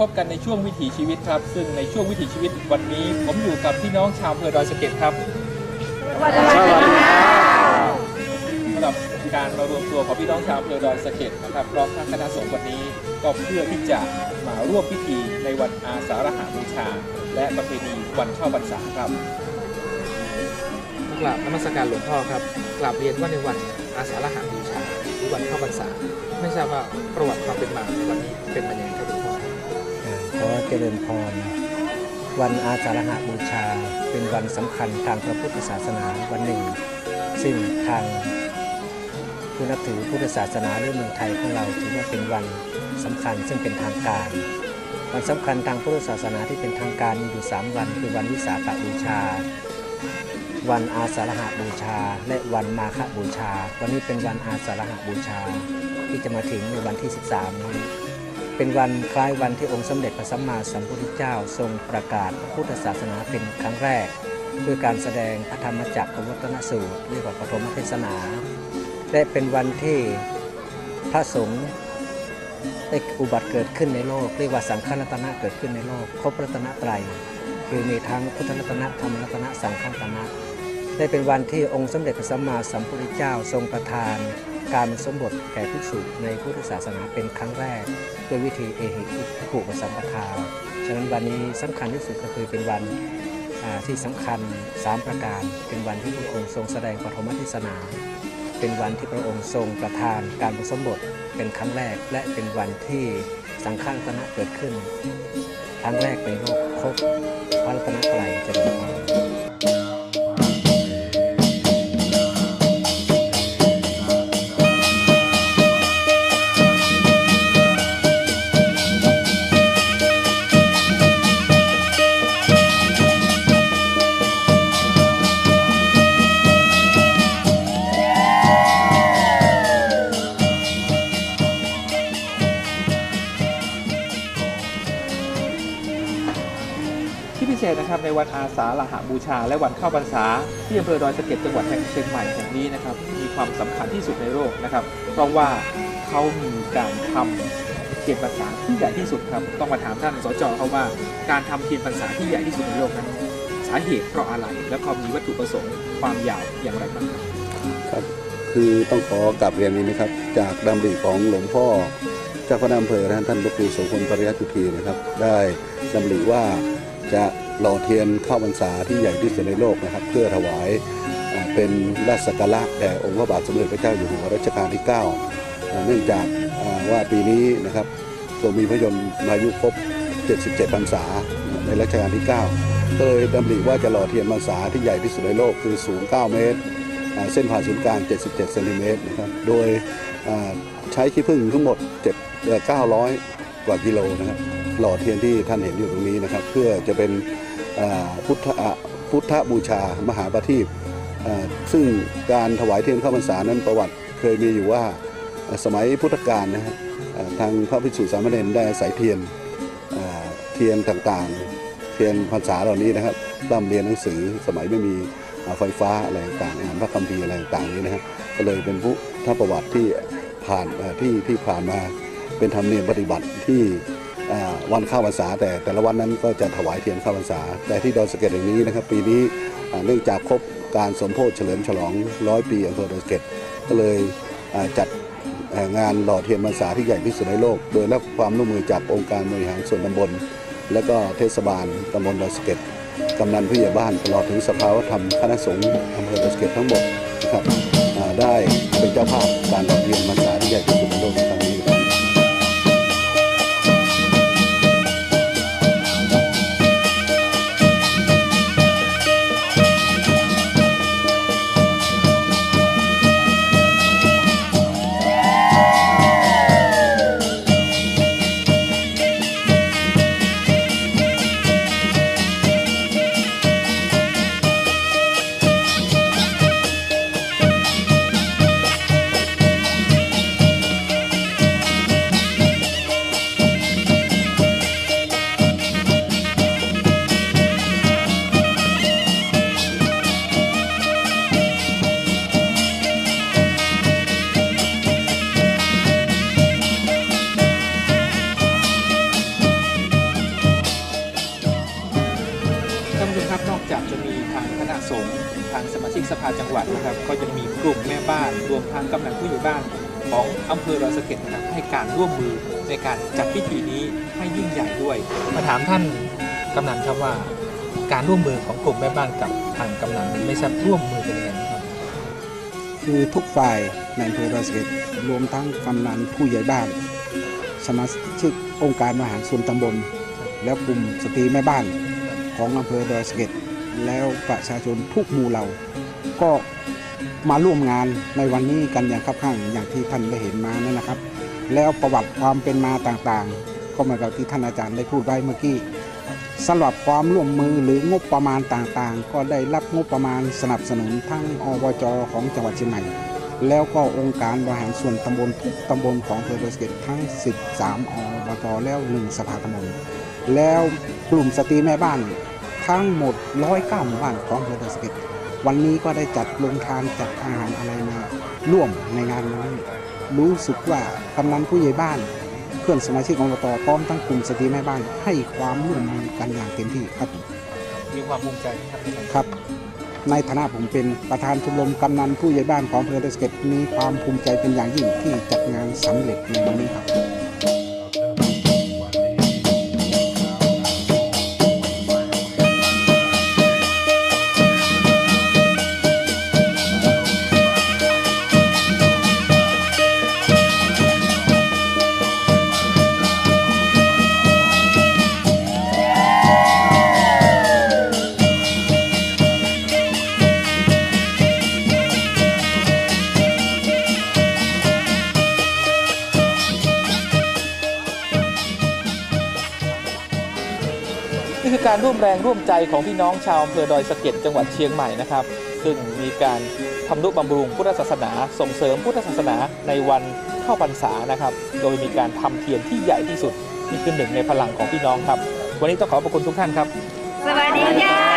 พบกันในช่วงวิถีชีวิตครับ ซึ่งในช่วงวิถีชีวิตวันนี้ ผมอยู่กับพี่น้องชาวอำเภอดอยสะเก็ดครับสวัสดีครับสำหรับการมารวมตัวของพี่น้องชาวอำเภอดอยสะเก็ดนะครับพร้อมทั้งคณะสงฆ์วันนี้ก็เพื่อที่จะมาร่วมพิธีในวันอาสาฬหบูชา และประเพณีวันเข้าพรรษาครับกราบนมัสการหลวงพ่อครับกราบเรียนว่าในวันอาสาฬหบูชาหรือวันเข้าพรรษา ไม่ทราบว่าประวัติความเป็นมาในวันนี้เป็นมาอย่างไร จริญพร วันอาสาฬหบูชา เป็นวันสำคัญทางพระพุทธศาสนาวันหนึ่ง ซึ่งทางผู้นับถือพุทธศาสนาหรือเมืองไทยของเราถือว่าเป็นวันสำคัญซึ่งเป็นทางการ วันสำคัญทางพุทธศาสนาที่เป็นทางการมีอยู่ 3 วันคือวันวิสาขบูชา วันอาสาฬหบูชา และวันมาฆบูชา วันนี้เป็นวันอาสาฬหบูชา ที่จะมาถึงในวันที่ 13นี้ เป็นวันคล้ายวันที่องค์สมเด็จพระสัมมาสัมพุทธเจ้าทรงประกาศพุทธศาสนาเป็นครั้งแรกด้วยการแสดงพระธรรมจักรวัฒนสูตรเรียกว่าปฐมเทศนา และเป็นวันที่พระสงฆ์ได้อุบัติเกิดขึ้นในโลก เรียกว่าสังฆรัตนะเกิดขึ้นในโลก ครบรัตนตรัยคือมีทั้งพุทธรัตนะธรรมรัตนะสังฆรัตนะ ได้เป็นวันที่องค์สมเด็จพระสัมมาสัมพุทธเจ้าทรงประทาน การสมบทแก่ภิกษุในพุทธศาสนาเป็นครั้งแรกด้วยวิธีเอหิภิกขุปสัมปทา ฉะนั้นวันนี้สำคัญที่สุดก็คือเป็นวันที่สำคัญ 3 ประการ เป็นวันที่พระองค์ทรงแสดงปฐมเทศนา เป็นวันที่พระองค์ทรงประทานการผสมบทเป็นครั้งแรก และเป็นวันที่สังฆรัตนะเกิดขึ้น ครั้งแรกในโลกครบพระรัตนตรัยเจริญพร เศษนะครับในวันอาสาฬหบูชา และวันเข้าพรรษา ที่อำเภอดอยสะเก็ดจังหวัดแห่งเชียงใหม่แห่งนี้นะครับมีความสำคัญที่สุดในโลกนะครับเพราะว่าเขามีการทำเทียนพรรษาที่ใหญ่ที่สุดครับต้องมาถามท่านสจเขาว่าการทำเทียนพรรษาที่ใหญ่ที่สุดในโลกนั้นสาเหตุเพราะอะไรและเขามีวัตถุประสงค์ความยาวอย่างไรบ้างครับครับคือต้องขอกลับเรียนนี้นะครับ จากดำริของหลวงพ่อเจ้าคณะอำเภอท่านท่านพระครูโสพลปริยัติจุทีนะครับ ได้ดำริว่าจะ หล่อเทียนข้าพรรษาที่ใหญ่ที่สุดในโลกนะครับ เพื่อถวายเป็นราชสักการะแด่องค์พระบาทสมเด็จพระเจ้าอยู่หัวรัชกาลที่9อ่าเนื่องจากว่าปีนี้นะครับทรงมีพระยนต์มายุครบ 77 พรรษาในรัชกาลที่ 9 ก็เลยดำริว่าจะหล่อเทียนพรรษาที่ใหญ่ที่สุดในโลกคือสูง 9 เมตร เส้นผ่านศูนย์กลาง 77เซนติเมตรนะครับ โดยใช้ขี้ผึ้งทั้งหมด7เอ่อ900 กว่ากิโลนะครับหล่อเทียนที่ท่านเห็นอยู่ตรงนี้นะครับ เพื่อจะเป็น พุทธพุทธบูชามหาประทีปซึ่งการถวายเทียนเข้าพรรษานั้นประวัติเคยมีอยู่ว่าสมัยพุทธกาลนะครับทางพระภิกษุสามเณรได้อาศัยเทียนเทียนต่างๆ เทียนพรรษาเหล่านี้นะครับร่ำเรียนหนังสือสมัยไม่มีไฟฟ้าอะไรต่างๆอ่านพระคัมภีร์อะไรต่างๆนี้นะครับก็เลยเป็นผู้ถ้าประวัติที่ผ่านที่ที่ผ่านมาเป็นธรรมเนียมปฏิบัติที่ วันเข้าพรรษาแต่แต่ละวันนั้นก็จะถวายเทียนเข้าพรรษา แต่ที่ดอยสะเก็ดแห่งนี้นะครับ ปีนี้เนื่องจากครบการสมโพธิเฉลิมฉลองร้อยปีอำเภอดอยสะเก็ดก็เลยจัดงานหล่อเทียนพรรษาที่ใหญ่ที่สุดในโลก โดยรับความร่วมมือจากองค์การบริหารส่วนตำบล และก็เทศบาลตำบลดอยสะเก็ดกำนันผู้ใหญ่บ้านตลอดถึงสภาวัฒนธรรมคณะสงฆ์อำเภอดอยสะเก็ดทั้งหมดนะครับได้เป็นเจ้าภาพการหล่อเทียนพรรษา สมาชิกสภาจังหวัดนะครับก็จะมีกลุ่มแม่บ้านรวมทางกำนันผู้ใหญ่บ้านของอำเภอดอยสะเก็ดนะครับให้การร่วมมือในการจัดพิธีนี้ให้ยิ่งใหญ่ด้วย มาถามท่านกำนันครับว่า การร่วมมือของกลุ่มแม่บ้านกับทางกำนันไม่ทราบร่วมมือกันยังไงครับ คือทุกฝ่ายในอำเภอดอยสะเก็ดรวมทั้งกำนันผู้ใหญ่บ้าน สมาชิกองค์การบริหารส่วนตำบล แล้วกลุ่มสตรีแม่บ้านของอำเภอดอยสะเก็ดแล้วประชาชนทุกหมู่เหล่า ก็มาร่วมงานในวันนี้กันอย่างคับข้างอย่างที่ท่านได้เห็นมานั่นนะครับ แล้วประวัติความเป็นมาต่างๆ ก็เหมือนกับที่ท่านอาจารย์ได้พูดไว้เมื่อกี้สำหรับความร่วมมือหรืองบประมาณต่างๆ ก็ได้รับงบประมาณสนับสนุนทั้งอบจของจังหวัดเชียงใหม่ แล้วก็องค์การบริหารส่วนตำบลทุกตำบลของอำเภอดอยสเก็ดทั้ง 13 อบตแล้วหนึ่งสภาตำบลแล้วกลุ่มสตรีแม่บ้านทั้งหมด 109หมู่บ้านของอำเภอดอยสเก็ด วันนี้ก็ได้จัดลงทานจัดอาหารอะไรมาร่วมในงานนี้รู้สึกว่ากำนันผู้ใหญ่บ้าน เพื่อนสมาชิกอบตพร้อมทั้งกลุ่มสตรีแม่บ้านให้ความร่วมมือกันอย่างเต็มที่ครับมีความภูมิใจไหมครับครับในฐานะผมเป็นประธานชมรมกำนันผู้ใหญ่บ้านของอำเภอเดสเก็ตมีความภูมิใจเป็นอย่างยิ่งที่จัดงานสำเร็จในวันนี้ครับ การร่วมแรงร่วมใจของพี่น้องชาวอำเภอดอยสะเก็ดจังหวัดเชียงใหม่นะครับ ซึ่งมีการทำนุบำรุงพุทธศาสนา ส่งเสริมพุทธศาสนาในวันเข้าพรรษานะครับ โดยมีการทำเทียนที่ใหญ่ที่สุดนี่คือหนึ่งในพลังของพี่น้องครับ วันนี้ต้องขอขอบคุณทุกท่านครับ สวัสดีค่ะ